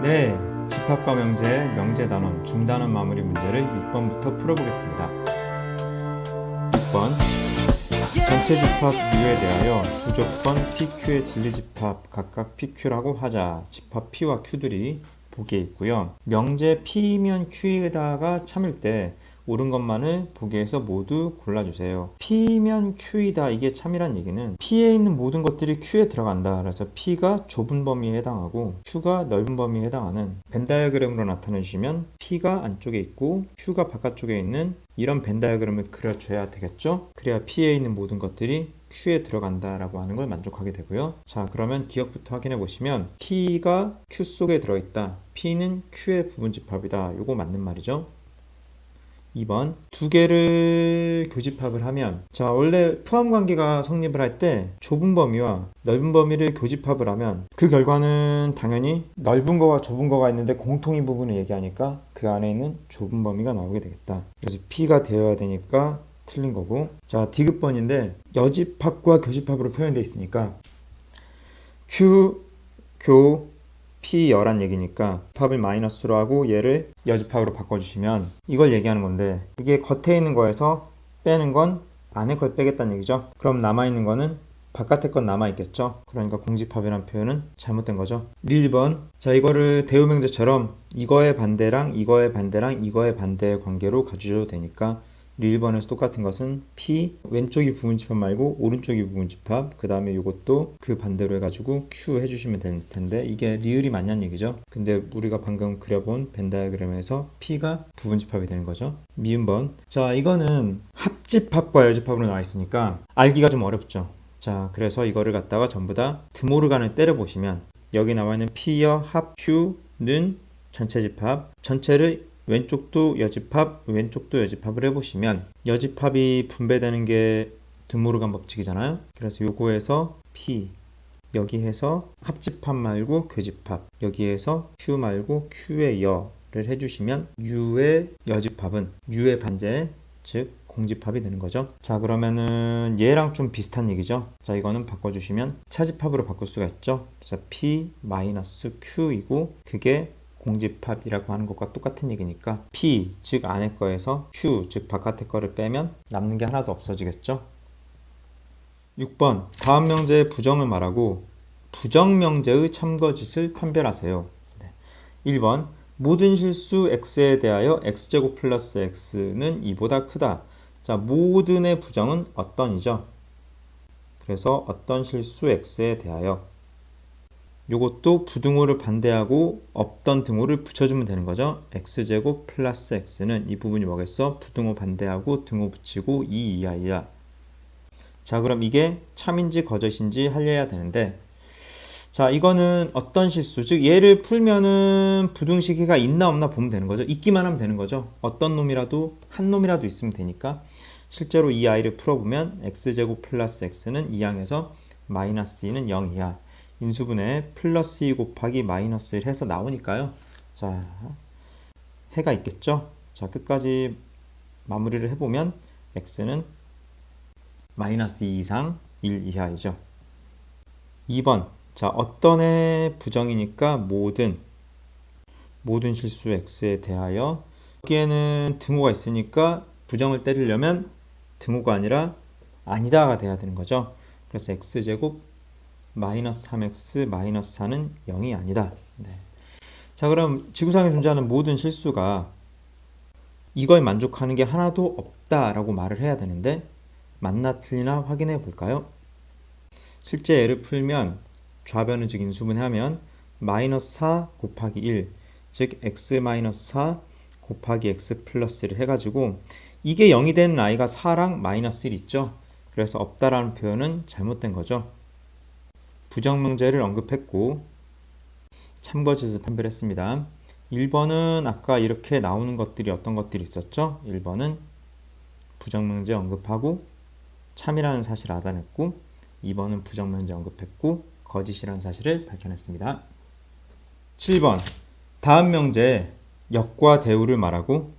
네, 집합과 명제, 명제 단원, 중단원 마무리 문제를 6번부터 풀어보겠습니다. 6번 전체 집합 U에 대하여 두 조건 PQ의 진리 집합 각각 PQ라고 하자. 집합 P와 Q들이 보기에 있고요. 명제 P면 Q에다가 참일 때 옳은 것만을 보기에서 모두 골라주세요. P면 Q이다 이게 참이란 얘기는 P에 있는 모든 것들이 Q에 들어간다. 그래서 P가 좁은 범위에 해당하고 Q가 넓은 범위에 해당하는 벤 다이어그램으로 나타내 주시면 P가 안쪽에 있고 Q가 바깥쪽에 있는 이런 벤 다이어그램을 그려줘야 되겠죠? 그래야 P에 있는 모든 것들이 Q에 들어간다라고 하는 걸 만족하게 되고요. 자, 그러면 기억부터 확인해 보시면 P가 Q 속에 들어있다. P는 Q의 부분 집합이다. 요거 맞는 말이죠. 2번 두 개를 교집합을 하면 자 원래 포함 관계가 성립을 할 때 좁은 범위와 넓은 범위를 교집합을 하면 그 결과는 당연히 넓은 거와 좁은 거가 있는데 공통인 부분을 얘기하니까 그 안에 있는 좁은 범위가 나오게 되겠다. 그래서 P가 되어야 되니까 틀린 거고. 자 디귿번인데 여집합과 교집합으로 표현되어 있으니까 Q 교 P여란 얘기니까 집합을 마이너스로 하고 얘를 여집합으로 바꿔주시면 이걸 얘기하는 건데 이게 겉에 있는 거에서 빼는 건 안에 걸 빼겠다는 얘기죠. 그럼 남아있는 거는 바깥에 건 남아있겠죠. 그러니까 공집합이라는 표현은 잘못된 거죠. 1번 자 이거를 대우명제처럼 이거의 반대랑 이거의 반대랑 이거의 반대의 관계로 가주셔도 되니까 1번에서 똑같은 것은 P 왼쪽이 부분집합 말고 오른쪽이 부분집합 그 다음에 이것도 그 반대로 해가지고 Q 해주시면 될 텐데 이게 리을이 맞냐는 얘기죠. 근데 우리가 방금 그려본 벤 다이어그램에서 P가 부분집합이 되는 거죠. 미음번. 자 이거는 합집합과 여집합으로 나와 있으니까 알기가 좀 어렵죠. 자 그래서 이거를 갖다가 전부 다 드모르간을 때려 보시면 여기 나와 있는 P여 합 Q는 전체 집합 전체를 왼쪽도 여집합, 왼쪽도 여집합을 해보시면 여집합이 분배되는 게 드모르간 법칙이잖아요. 그래서 요거에서 P 여기에서 합집합 말고 교집합 여기에서 Q 말고 Q의 여를 해주시면 U의 여집합은 U의 반제 즉 공집합이 되는 거죠. 자 그러면은 얘랑 좀 비슷한 얘기죠. 자 이거는 바꿔주시면 차집합으로 바꿀 수가 있죠. 그래서 P 마이너스 Q이고 그게 공집합이라고 하는 것과 똑같은 얘기니까 P 즉 안에 거에서 Q 즉 바깥의 거를 빼면 남는 게 하나도 없어지겠죠. 6번 다음 명제의 부정을 말하고 부정 명제의 참거짓을 판별하세요. 네. 1번 모든 실수 x에 대하여 x제곱 플러스 x는 2보다 크다. 자, 모든의 부정은 어떤이죠? 그래서 어떤 실수 x에 대하여 요것도 부등호를 반대하고 없던 등호를 붙여주면 되는 거죠. x제곱 플러스 x는 이 부분이 뭐겠어? 부등호 반대하고 등호 붙이고 2 이하이야. 자 그럼 이게 참인지 거짓인지 할려야 되는데 자 이거는 어떤 실수 즉 얘를 풀면은 부등식이가 있나 없나 보면 되는 거죠. 있기만 하면 되는 거죠. 어떤 놈이라도 한 놈이라도 있으면 되니까 실제로 이 아이를 풀어보면 x제곱 플러스 x는 2항에서 마이너스 2는 0 이하 인수분해 플러스 2 곱하기 마이너스 1 해서 나오니까요. 자, 해가 있겠죠? 자, 끝까지 마무리를 해보면 x는 마이너스 2 이상 1 이하이죠. 2번. 자, 어떤 의 부정이니까 모든 모든 실수 x에 대하여 여기에는 등호가 있으니까 부정을 때리려면 등호가 아니라 아니다가 돼야 되는 거죠. 그래서 x제곱 마이너스 3x 마이너스 4는 0이 아니다. 네. 자 그럼 지구상에 존재하는 모든 실수가 이거에 만족하는 게 하나도 없다라고 말을 해야 되는데 맞나 틀리나 확인해 볼까요? 실제 예를 풀면 좌변을 즉 인수분해하면 마이너스 4 곱하기 1, 즉 x 마이너스 4 곱하기 x 플러스 1을 해가지고 이게 0이 되는 i가 4랑 마이너스 1 있죠? 그래서 없다라는 표현은 잘못된 거죠. 부정명제를 언급했고 참거짓을 판별했습니다. 1번은 아까 이렇게 나오는 것들이 어떤 것들이 있었죠? 1번은 부정명제 언급하고 참이라는 사실을 알아냈고 2번은 부정명제 언급했고 거짓이라는 사실을 밝혀냈습니다. 7번 다음 명제에 역과 대우를 말하고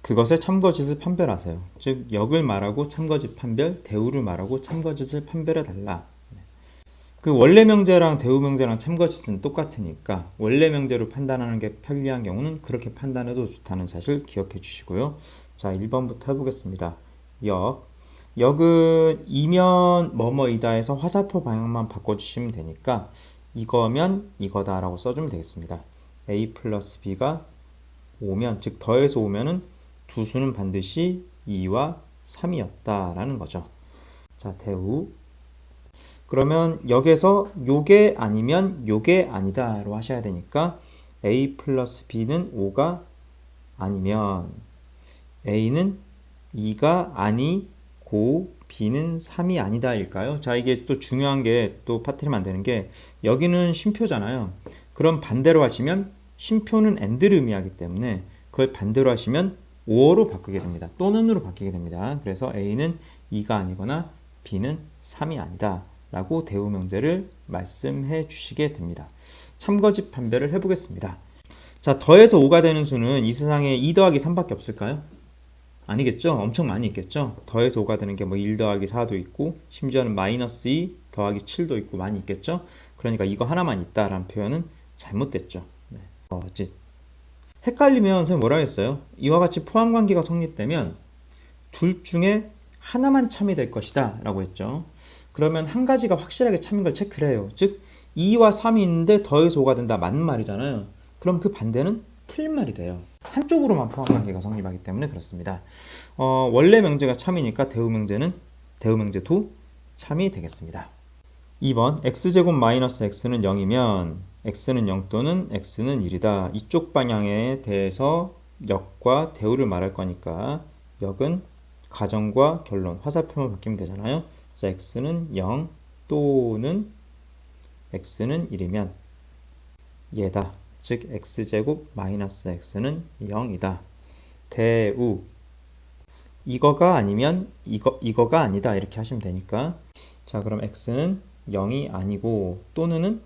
그것의 참거짓을 판별하세요. 즉 역을 말하고 참거짓 판별, 대우를 말하고 참거짓을 판별해 달라. 그 원래 명제랑 대우 명제랑 참거짓은 똑같으니까 원래 명제로 판단하는 게 편리한 경우는 그렇게 판단해도 좋다는 사실 기억해 주시고요. 자, 1번부터 해보겠습니다. 역. 역은 이면 뭐뭐이다 해서 화살표 방향만 바꿔주시면 되니까 이거면 이거다라고 써주면 되겠습니다. a 플러스 b가 5면, 즉 더해서 오면은 두 수는 반드시 2와 3이었다라는 거죠. 자, 대우. 그러면 여기서 요게 아니면 요게 아니다로 하셔야 되니까 a 플러스 b는 5가 아니면 a는 2가 아니고 b는 3이 아니다일까요? 자, 이게 또 중요한 게또안 되는 게 여기는 쉼표잖아요. 그럼 반대로 하시면 쉼표는 and를 의미하기 때문에 그걸 반대로 하시면 5어로 바꾸게 됩니다. 또는으로 바뀌게 됩니다. 그래서 A는 2가 아니거나 B는 3이 아니다. 라고 대우 명제를 말씀해 주시게 됩니다. 참거짓 판별을 해보겠습니다. 자, 더해서 5가 되는 수는 이 세상에 2 더하기 3밖에 없을까요? 아니겠죠? 엄청 많이 있겠죠? 더해서 5가 되는 게 뭐 1 더하기 4도 있고, 심지어는 마이너스 2 더하기 7도 있고 많이 있겠죠? 그러니까 이거 하나만 있다라는 표현은 잘못됐죠. 네. 어, 헷갈리면 선생님 뭐라 했어요? 이와 같이 포함 관계가 성립되면 둘 중에 하나만 참이 될 것이다 라고 했죠. 그러면 한 가지가 확실하게 참인 걸 체크를 해요. 즉 2와 3이 있는데 더해서 5가 된다. 맞는 말이잖아요. 그럼 그 반대는 틀린 말이 돼요. 한쪽으로만 포함 관계가 성립하기 때문에 그렇습니다. 어, 원래 명제가 참이니까 대우 명제는 대우 명제도 참이 되겠습니다. 2번 x제곱 마이너스 x는 0이면 x는 0 또는 x는 1이다. 이쪽 방향에 대해서 역과 대우를 말할 거니까 역은 가정과 결론, 화살표만 바뀌면 되잖아요. X는 0 또는 x는 1이면 얘다. 즉 x제곱 마이너스 x는 0이다. 대우 이거가 아니면 이거 이거가 아니다 이렇게 하시면 되니까 자 그럼 x는 0이 아니고 또는은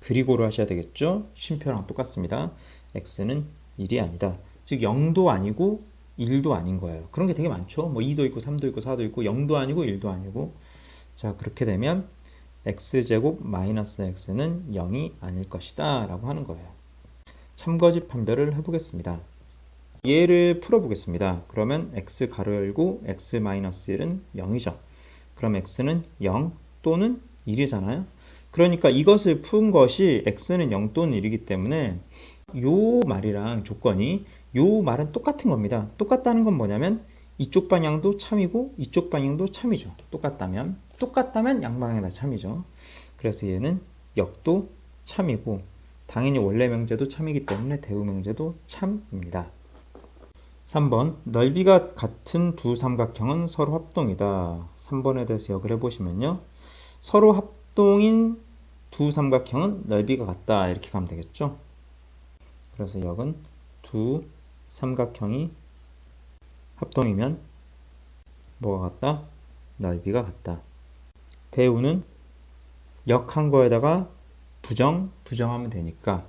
그리고로 하셔야 되겠죠? 쉼표랑 똑같습니다. x는 1이 아니다. 즉 0도 아니고 1도 아닌 거예요. 그런 게 되게 많죠. 뭐 2도 있고 3도 있고 4도 있고 0도 아니고 1도 아니고 자 그렇게 되면 x제곱 마이너스 x는 0이 아닐 것이다 라고 하는 거예요. 참거짓 판별을 해보겠습니다. 얘를 풀어보겠습니다. 그러면 x 가로 열고 x 마이너스 1은 0이죠. 그럼 x는 0 또는 1이잖아요. 그러니까 이것을 푼 것이 x는 0 또는 1이기 때문에 요 말이랑 조건이 요 말은 똑같은 겁니다. 똑같다는 건 뭐냐면 이쪽 방향도 참이고 이쪽 방향도 참이죠. 똑같다면 똑같다면 양방향 다 참이죠. 그래서 얘는 역도 참이고 당연히 원래 명제도 참이기 때문에 대우 명제도 참입니다. 3번 넓이가 같은 두 삼각형은 서로 합동이다. 3번에 대해서 역을 해보시면요. 서로 합동인 두 삼각형은 넓이가 같다. 이렇게 가면 되겠죠. 그래서 역은 두 삼각형이 합동이면 뭐가 같다? 넓이가 같다. 대우는 역 한 거에다가 부정, 부정하면 되니까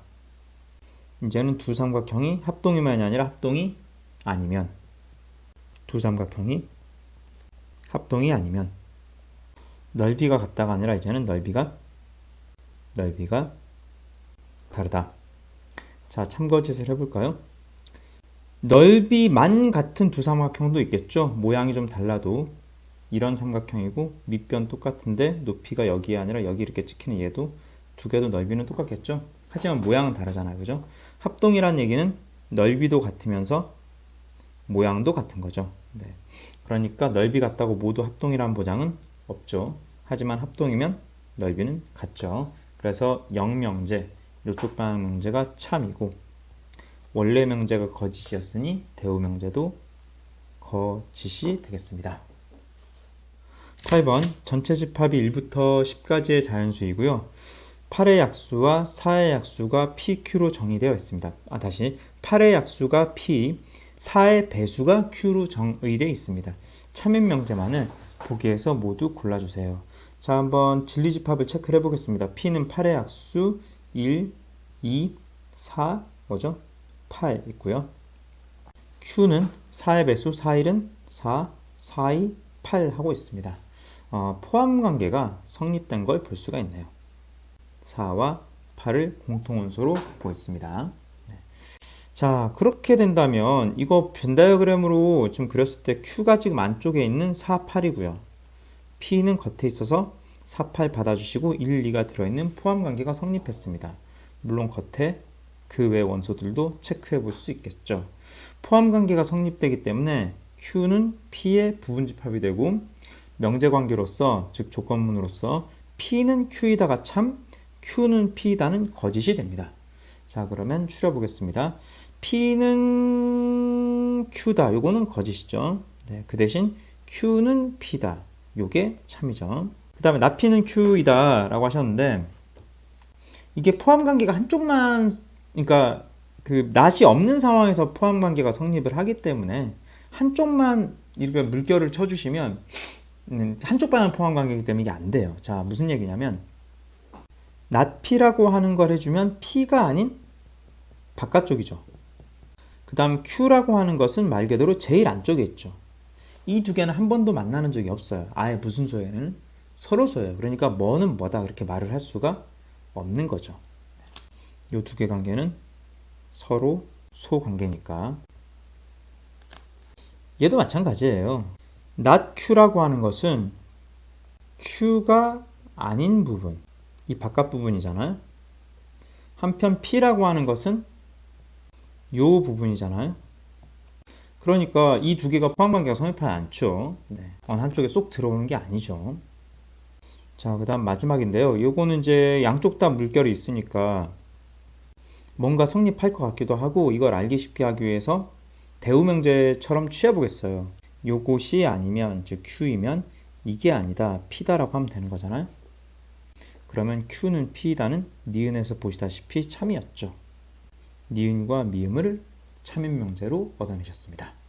이제는 두 삼각형이 합동이만이 아니라 합동이 아니면 두 삼각형이 합동이 아니면 넓이가 같다가 아니라 이제는 넓이가 넓이가 다르다. 자, 참거짓을 해볼까요? 넓이만 같은 두 삼각형도 있겠죠. 모양이 좀 달라도 이런 삼각형이고 밑변 똑같은데 높이가 여기 아니라 여기 이렇게 찍히는 얘도 두 개도 넓이는 똑같겠죠. 하지만 모양은 다르잖아요. 그죠? 합동이란 얘기는 넓이도 같으면서 모양도 같은 거죠. 네. 그러니까 넓이 같다고 모두 합동이란 보장은 없죠. 하지만 합동이면 넓이는 같죠. 그래서 영명제, 이쪽 방향 명제가 참이고 원래 명제가 거짓이었으니 대우 명제도 거짓이 되겠습니다. 8번 전체 집합이 1부터 10까지의 자연수이고요. 8의 약수와 4의 약수가 PQ로 정의되어 있습니다. 아 다시 8의 약수가 P, 4의 배수가 Q로 정의되어 있습니다. 참인 명제만을 보기에서 모두 골라주세요. 자 한번 진리집합을 체크해 보겠습니다. P는 8의 약수 1, 2, 4 뭐죠? 8 있고요. Q는 4의 배수 4, 1은 4, 4, 2, 8 하고 있습니다. 어, 포함 관계가 성립된 걸 볼 수가 있네요. 4와 8을 공통원소로 보겠습니다. 네. 자, 그렇게 된다면 이거 벤 다이어그램으로 지금 그렸을 때 Q가 지금 안쪽에 있는 4, 8이고요. P는 겉에 있어서 4, 8 받아주시고 1, 2가 들어있는 포함 관계가 성립했습니다. 물론 겉에 그 외 원소들도 체크해 볼 수 있겠죠. 포함 관계가 성립되기 때문에 Q는 P의 부분 집합이 되고 명제 관계로서 즉 조건문으로서 P는 Q이다가 참 Q는 P이다는 거짓이 됩니다. 자 그러면 추려보겠습니다. P는 Q다. 요거는 거짓이죠. 네, 그 대신 Q는 P다. 요게 참이죠. 그 다음에 나 P는 Q이다 라고 하셨는데 이게 포함 관계가 한쪽만 그러니까 그 낫이 없는 상황에서 포함 관계가 성립을 하기 때문에 한쪽만 이렇게 물결을 쳐주시면 음, 한쪽만 포함 관계이기 때문에 이게 안 돼요. 자 무슨 얘기냐면 낫 P라고 하는 걸 해주면 P가 아닌 바깥쪽이죠. 그 다음 Q라고 하는 것은 말 그대로 제일 안쪽에 있죠. 이 두 개는 한 번도 만나는 적이 없어요. 아예 무슨 소에는 서로 소예요. 그러니까 뭐는 뭐다 그렇게 말을 할 수가 없는 거죠. 이 두 개 관계는 서로 소 관계니까. 얘도 마찬가지예요. not Q라고 하는 것은 Q가 아닌 부분, 이 바깥 부분이잖아요. 한편 P라고 하는 것은 요 부분이잖아요. 그러니까 이 두 개가 포함 관계가 성립하지 않죠. 네. 한쪽에 쏙 들어오는 게 아니죠. 자, 그 다음 마지막인데요. 요거는 이제 양쪽 다 물결이 있으니까 뭔가 성립할 것 같기도 하고 이걸 알기 쉽게 하기 위해서 대우명제처럼 취해보겠어요. 요것이 아니면 즉 Q이면 이게 아니다 P다라고 하면 되는 거잖아요. 그러면 Q는 P다는 니은에서 보시다시피 참이었죠. 니은과 미음을 참인 명제로 얻어내셨습니다.